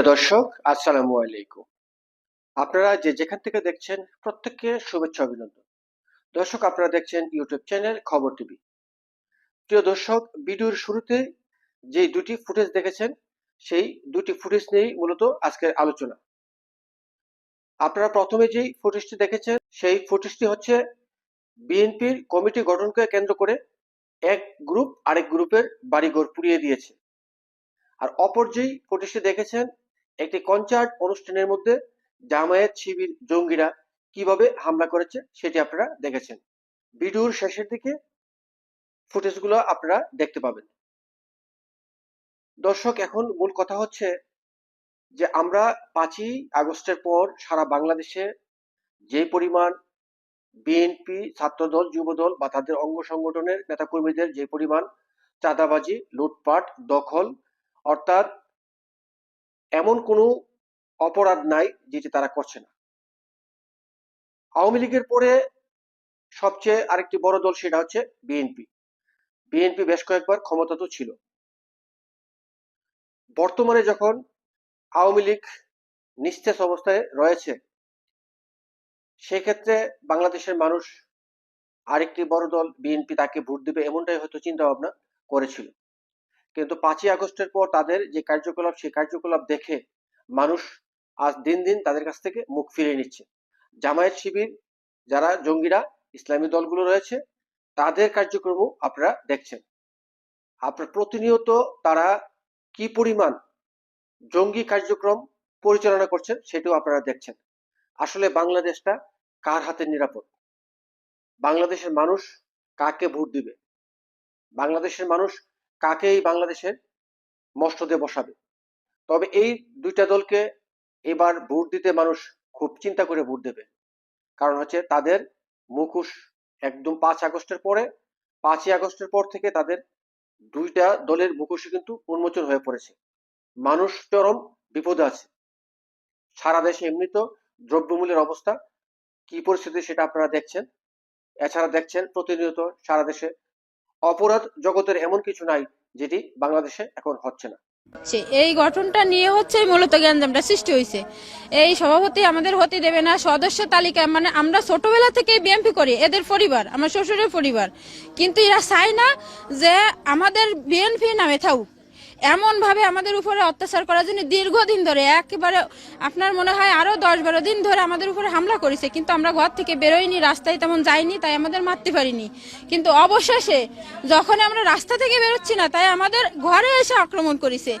দর্শক, আসসালামু আলাইকুম। আপনারা যে যেখান থেকে দেখছেন, প্রত্যেককে শুভেচ্ছা অভিনন্দন। দর্শক, আপনারা দেখছেন ইউটিউব চ্যানেল খবর টিভি। প্রিয় দর্শক, ভিডিওর শুরুতে যে দুটি ফুটেজ দেখেছেন, সেই দুটি ফুটেজ নিয়েই মূলত আজকের আলোচনা। আপনারা প্রথমে যেই ফুটেজটি দেখেছেন, সেই ফুটেজটি হচ্ছে বিএনপির কমিটি গঠনকে কেন্দ্র করে এক গ্রুপ আরেক গ্রুপের বাড়িঘর পুড়িয়ে দিয়েছে। আর অপর যেই ফুটেজটি দেখেছেন একটি কনসার্ট অনুষ্ঠানের মধ্যে জামায়াত শিবির জঙ্গিরা কীভাবে হামলা করেছে সেটি আপনারা দেখেছেন। ভিডিওর শেষের দিকে ফুটেজগুলো আপনারা দেখতে পাবেন। দর্শক, এখন মূল কথা হচ্ছে যে আমরা পাঁচই আগস্টের পর সারা বাংলাদেশে যে পরিমাণ বিএনপি ছাত্রদল, যুবদল বা তাদের অঙ্গ সংগঠনের নেতাকর্মীদের যে পরিমাণ চাঁদাবাজি, লুটপাট, দখল, অর্থাৎ এমন কোনো অপরাধ নাই যেটি তারা করছে না। আওয়ামী লীগের পরে সবচেয়ে আরেকটি বড় দল সেটা হচ্ছে বিএনপি। বিএনপি বেশ কয়েকবার ক্ষমতা তো ছিল। বর্তমানে যখন আওয়ামী লীগ নিস্তেজ অবস্থায় রয়েছে, সেক্ষেত্রে বাংলাদেশের মানুষ আরেকটি বড় দল বিএনপি তাকে ভোট দিবে এমনটাই হয়তো চিন্তা ভাবনা করেছিল। কিন্তু পাঁচই আগস্টের পর তাদের যে কার্যকলাপ, সেই কার্যকলাপ দেখে মানুষ আজ দিন দিন তাদের কাছ থেকে মুখ ফিরিয়ে নিচ্ছে। জামায়াত শিবির, যারা জঙ্গিরা, ইসলামী দলগুলো রয়েছে, তাদের কার্যক্রমও আপনারা দেখছেন। আপনার প্রতিনিয়ত তারা কি পরিমাণ জঙ্গি কার্যক্রম পরিচালনা করছেন সেটাও আপনারা দেখছেন। আসলে বাংলাদেশটা কার হাতে নিরাপদ? বাংলাদেশের মানুষ কাকে ভোট দিবে? বাংলাদেশের মানুষ কাকে এই বাংলাদেশের মস্তদে বসাবে? তবে এই দুইটা দলকে এবার ভোট দিতে মানুষ খুব চিন্তা করে ভোট দেবে। কারণ হচ্ছে তাদের মুখোশ একদম পাঁচ আগস্টের পরে, পাঁচই আগস্টের পর থেকে তাদের দুইটা দলের মুখোশ কিন্তু উন্মোচন হয়ে পড়েছে। মানুষ চরম বিপদে আছে। সারা দেশে এমনি তো দ্রব্যমূল্যের অবস্থা কি পরিস্থিতি সেটা আপনারা দেখছেন? এছাড়া দেখছেন প্রতিনিয়ত সারা দেশে অপরাধ জগতের এমন কিছু নাই যেটি বাংলাদেশে এখন হচ্ছে না। এই গঠনটা নিয়ে হচ্ছে মূলত গ্যাঞ্জামটা সৃষ্টি হয়েছে। এই সভাপতি আমাদের হতে দেবে না, সদস্য তালিকা মানে আমরা ছোটবেলা থেকে বিএমপি করি, এদের পরিবার, আমার শ্বশুরের পরিবার। কিন্তু এরা চায় না যে আমাদের বিএনপি নামে থাকুক। এমন ভাবে আমাদের উপরে অত্যাচার করার জন্য দীর্ঘদিন ধরে একেবারে আপনার মনে হয় আরও দশ বারো দিন ধরে আমাদের উপরে হামলা করেছে, কিন্তু আমরা ঘর থেকে বেরোইনি, রাস্তায় তেমন যাইনি, তাই আমাদের মারতে পারিনি। কিন্তু অবশেষে যখন আমরা রাস্তা থেকে বেরোচ্ছি না, তাই আমাদের ঘরে এসে আক্রমণ করেছে।